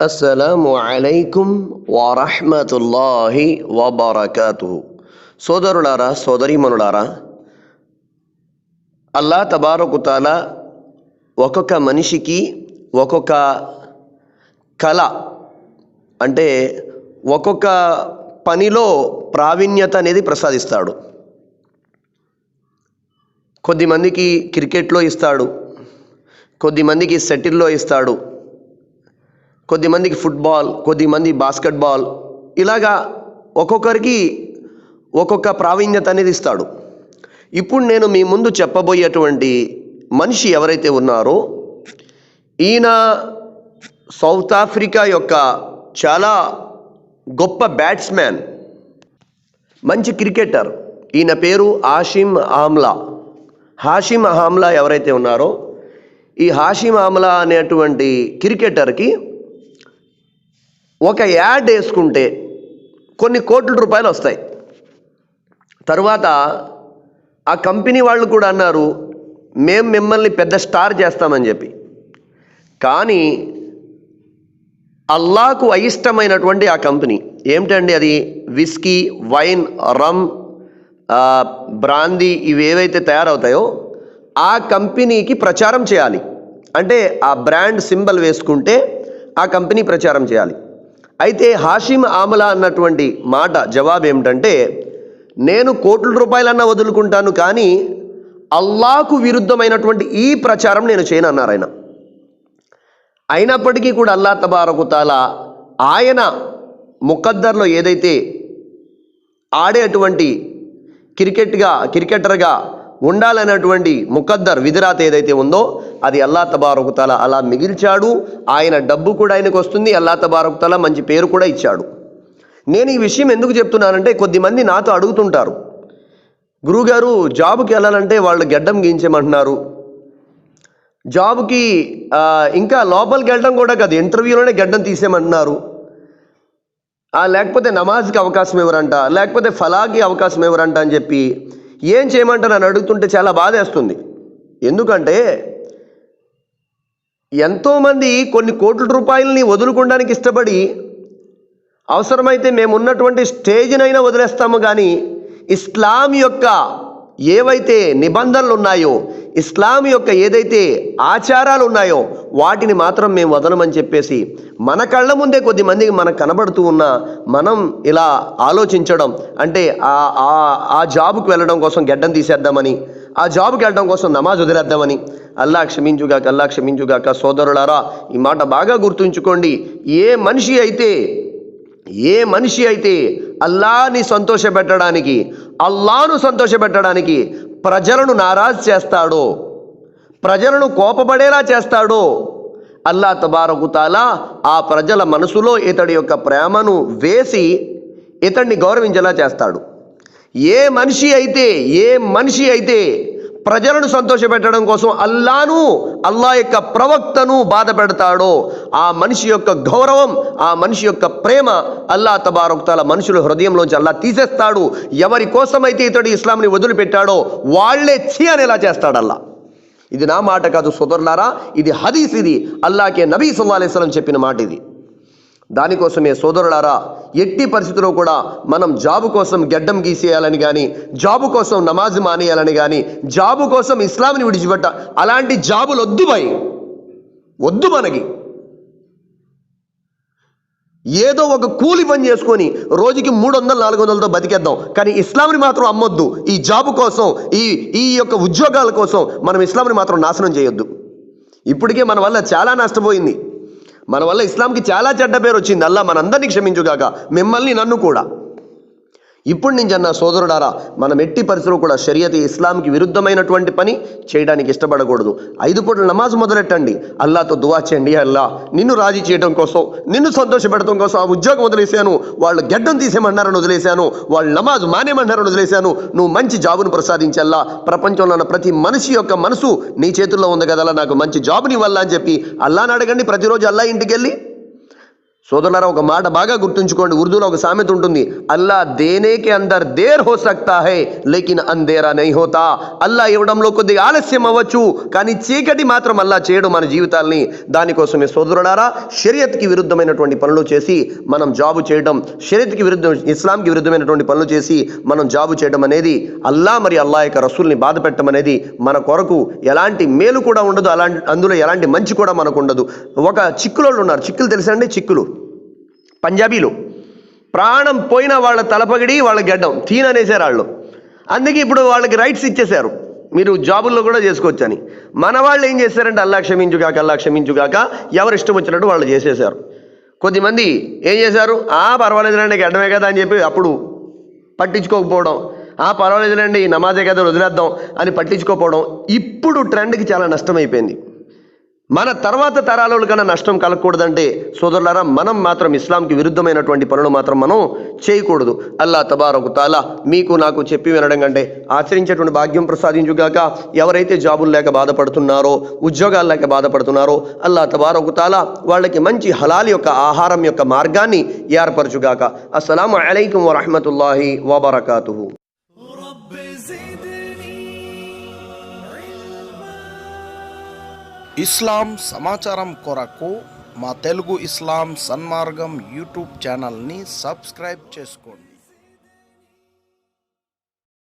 అస్సలాము అలైకుం వరహ్మతుల్లాహి వబరకాతు సోదరులారా సోదరీమనులారా అల్లా తబారకుతాల ఒక్కొక్క మనిషికి ఒక్కొక్క కళ అంటే ఒక్కొక్క పనిలో ప్రావీణ్యత అనేది ప్రసాదిస్తాడు. కొద్దిమందికి క్రికెట్లో ఇస్తాడు కొద్దిమందికి సెటిల్లో ఇస్తాడు కొద్దిమందికి ఫుట్బాల్ కొద్దిమంది బాస్కెట్బాల్ ఇలాగా ఒక్కొక్కరికి ఒక్కొక్క ప్రావీణ్యత అనేది ఇస్తాడు. ఇప్పుడు నేను మీ ముందు చెప్పబోయేటువంటి మనిషి ఎవరైతే ఉన్నారో ఈయన సౌత్ ఆఫ్రికా యొక్క చాలా గొప్ప బ్యాట్స్మ్యాన్ మంచి క్రికెటర్. ఈయన పేరు ఆషిమ్ ఆమ్లా హాషిమ్ ఆమ్లా ఎవరైతే ఉన్నారో ఈ హాషిమ్ ఆమ్లా అనేటువంటి క్రికెటర్కి ఒక యాడ్ వేసుకుంటే కొన్ని కోట్ల రూపాయలు వస్తాయి. తరువాత ఆ కంపెనీ వాళ్ళు కూడా అన్నారు మేము మిమ్మల్ని పెద్ద స్టార్ చేస్తామని చెప్పి. కానీ అల్లాకు అయిష్టమైనటువంటి ఆ కంపెనీ ఏమిటండి అది? విస్కీ వైన్ రమ్ బ్రాందీ ఇవి ఏవైతే తయారవుతాయో ఆ కంపెనీకి ప్రచారం చేయాలి. అంటే ఆ బ్రాండ్ సింబల్ వేసుకుంటే ఆ కంపెనీ ప్రచారం చేయాలి. అయితే హాషిమ్ ఆమలా అన్నటువంటి మాట జవాబు ఏమిటంటే నేను కోట్ల రూపాయలన్నా వదులుకుంటాను కానీ అల్లాకు విరుద్ధమైనటువంటి ఈ ప్రచారం నేను చేయను అన్నారు ఆయన. అయినప్పటికీ కూడా అల్లా తబారకుతాల ఆయన ముఖద్దర్లో ఏదైతే ఆడేటువంటి క్రికెట్గా క్రికెటర్గా ఉండాలనేటువంటి ముఖద్దర్ విధిరాత ఏదైతే ఉందో అది అల్లా తబారకుతాల అలా మిగిల్చాడు. ఆయన డబ్బు కూడా ఆయనకు వస్తుంది అల్లా తబారకుతాల మంచి పేరు కూడా ఇచ్చాడు. నేను ఈ విషయం ఎందుకు చెప్తున్నానంటే కొద్దిమంది నాతో అడుగుతుంటారు. గురుగారు జాబుకి వెళ్ళాలంటే వాళ్ళు గడ్డం గీయించమంటున్నారు. జాబ్కి ఇంకా లోపలికి వెళ్ళడం కూడా కాదు ఇంటర్వ్యూలోనే గడ్డం తీసేయమంటున్నారు. లేకపోతే నమాజ్కి అవకాశం ఎవరంట? లేకపోతే ఫలాకి అవకాశం ఎవరంట అని చెప్పి ఏం చేయమంటారు అని అడుగుతుంటే చాలా బాధేస్తుంది ఎందుకంటే ఎంతోమంది కొన్ని కోట్ల రూపాయలని వదులుకోవడానికి ఇష్టపడి అవసరమైతే మేము ఉన్నటువంటి స్టేజ్నైనా వదిలేస్తాము కానీ ఇస్లాం యొక్క ఏవైతే నిబంధనలు ఉన్నాయో ఇస్లాం యొక్క ఏదైతే ఆచారాలు ఉన్నాయో వాటిని మాత్రం మేము వదలమని చెప్పేసి మన కళ్ళ ముందే కొద్ది మందికి మనకు కనబడుతూ ఉన్నా మనం ఇలా ఆలోచించడం అంటే ఆ ఆ- ఆ జాబుకు వెళ్ళడం కోసం గెడ్డం తీసేద్దామని ఆ జాబ్కి వెళ్ళడం కోసం నమాజ్ వదిలేద్దామని అల్లా క్షమించుగాక అల్లా క్షమించుగాక సోదరులారా ఈ మాట బాగా గుర్తుంచుకోండి. ఏ మనిషి అయితే ఏ మనిషి అయితే అల్లాని సంతోషపెట్టడానికి అల్లాను సంతోషపెట్టడానికి ప్రజలను నారాజ్ చేస్తాడో ప్రజలను కోపపడేలా చేస్తాడో. అల్లా తబారకుతాలా ఆ ప్రజల మనసులో ఇతడి యొక్క ప్రేమను వేసి ఇతడిని గౌరవించేలా చేస్తాడు. ఏ మనిషి అయితే ఏ మనిషి అయితే ప్రజలను సంతోషపెట్టడం కోసం అల్లాను అల్లా యొక్క ప్రవక్తను బాధ పెడతాడో ఆ మనిషి యొక్క గౌరవం ఆ మనిషి యొక్క ప్రేమ అల్లా తబారొక్తాల మనుషుల హృదయంలోంచి అల్లా తీసేస్తాడు. ఎవరి కోసమైతే ఇతడు ఇస్లాంని వదిలిపెట్టాడో వాళ్ళే ఛీ అనేలా చేస్తాడు అల్లా. ఇది నా మాట కాదు సోదరులారా ఇది హదీస్ ఇది. అల్లాకే నబీ సుల్లా అలైస్లం చెప్పిన మాట ఇది. దానికోసమే సోదరులారా ఎట్టి పరిస్థితిలో కూడా మనం జాబు కోసం గెడ్డం గీసేయాలని కానీ జాబు కోసం నమాజ్ మానేయాలని కానీ జాబు కోసం ఇస్లాంని విడిచిపెట్ట అలాంటి జాబులు వద్దు భయ్ వద్దు మనకి. ఏదో ఒక కూలి పని చేసుకొని రోజుకి మూడు వందలు నాలుగు వందలతో బతికేద్దాం. కానీ ఇస్లాంని మాత్రం అమ్మొద్దు. ఈ జాబు కోసం ఈ ఈ యొక్క ఉద్యోగాల కోసం మనం ఇస్లాంని మాత్రం నాశనం చేయొద్దు. ఇప్పటికే మన వల్ల చాలా నష్టపోయింది. మన వల్ల ఇస్లాంకి చాలా చెడ్డ పేరు వచ్చింది అల్లా మనందరినీ క్షమించుగాక. మిమ్మల్ని నన్ను కూడా. ఇప్పుడు నుంచి అన్న సోదరుడారా మనం ఎట్టి పరిస్థితులు కూడా షరియత్ ఇస్లాంకి విరుద్ధమైనటువంటి పని చేయడానికి ఇష్టపడకూడదు. ఐదు పూట నమాజ్ మొదలెట్టండి. అల్లాతో దువా చేయండి. అల్లా నిన్ను రాజీ చేయడం కోసం నిన్ను సంతోషపెట్టడం కోసం ఆ ఉద్యోగం వదిలేశాను. వాళ్ళు గడ్డం తీసేయమన్నారని వదిలేశాను. వాళ్ళు నమాజ్ మానేమన్నారని వదిలేశాను. నువ్వు మంచి జాబును ప్రసాదించల్లా ప్రపంచంలో ఉన్న ప్రతి మనిషి యొక్క మనసు నీ చేతుల్లో ఉంది కదా నాకు మంచి జాబుని వల్ల అని చెప్పి అల్లాని అడగండి. ప్రతిరోజు అల్లా ఇంటికి వెళ్ళి సోదరులారా ఒక మాట బాగా గుర్తుంచుకోండి. ఉర్దూలో ఒక సామెత ఉంటుంది. అల్లా దేనేకే అందర్ దేర్ హో సక్తా హే లేకిన్ అందేరా నై హోతా. అల్లా ఇవ్వడంలో కొద్దిగా ఆలస్యం అవ్వచ్చు కానీ చీకటి మాత్రం అల్లా చేయడం మన జీవితాల్ని. దానికోసమే సోదరులారా షరియత్కి విరుద్ధమైనటువంటి పనులు చేసి మనం జాబు చేయడం షరియత్కి విరుద్ధం ఇస్లాంకి విరుద్ధమైనటువంటి పనులు చేసి మనం జాబు చేయడం అనేది అల్లా మరి అల్లా యొక్క రసూల్ని బాధ పెట్టడం అనేది మన కొరకు ఎలాంటి మేలు కూడా ఉండదు అలాంటి అందులో ఎలాంటి మంచి కూడా మనకు ఉండదు. ఒక చిక్కులోళ్ళు ఉన్నారు. చిక్కులు తెలుసా అండి? చిక్కులు. పంజాబీలు. ప్రాణం పోయిన వాళ్ళ తలపగిడి వాళ్ళ గడ్డం తీన్ అనేసారు వాళ్ళు అందుకే ఇప్పుడు వాళ్ళకి రైట్స్ ఇచ్చేశారు. మీరు జాబుల్లో కూడా చేసుకోవచ్చని. మన వాళ్ళు ఏం చేశారంటే అల్లా క్షమించుగాక అల్లా క్షమించుగాక ఎవరు ఇష్టం వచ్చినట్టు వాళ్ళు చేసేశారు. కొద్దిమంది ఏం చేశారు? ఆ పర్వాలేదులేండి గడ్డమే కదా అని చెప్పి అప్పుడు పట్టించుకోకపోవడం. ఆ పర్వాలేదులేండి నమాజే కదా వదిలేద్దాం అని పట్టించుకోకపోవడం. ఇప్పుడు ట్రెండ్కి చాలా నష్టమైపోయింది. మన తర్వాత తరాల కన్నా నష్టం కలగకూడదంటే సోదరులారా మనం మాత్రం ఇస్లాంకి విరుద్ధమైనటువంటి పనులు మాత్రం మనం చేయకూడదు. అల్లా తబారకు తాలా మీకు నాకు చెప్పి వినడం కంటే ఆచరించేటువంటి భాగ్యం ప్రసాదించుగాక ఎవరైతే జాబులు లేక బాధపడుతున్నారో ఉద్యోగాలు లేక బాధపడుతున్నారో అల్లా తబారకు తాలా వాళ్ళకి మంచి హలాల్ యొక్క ఆహారం యొక్క మార్గాన్ని ఏర్పరచుగాక. అస్సలం అలైకుం వరహమతుల్లాహి వబర్కాతు ఇస్లాం సమాచారం కొరకు మా తెలుగు ఇస్లాం సన్మార్గం యూట్యూబ్ ఛానల్ని సబ్స్క్రైబ్ చేసుకోండి.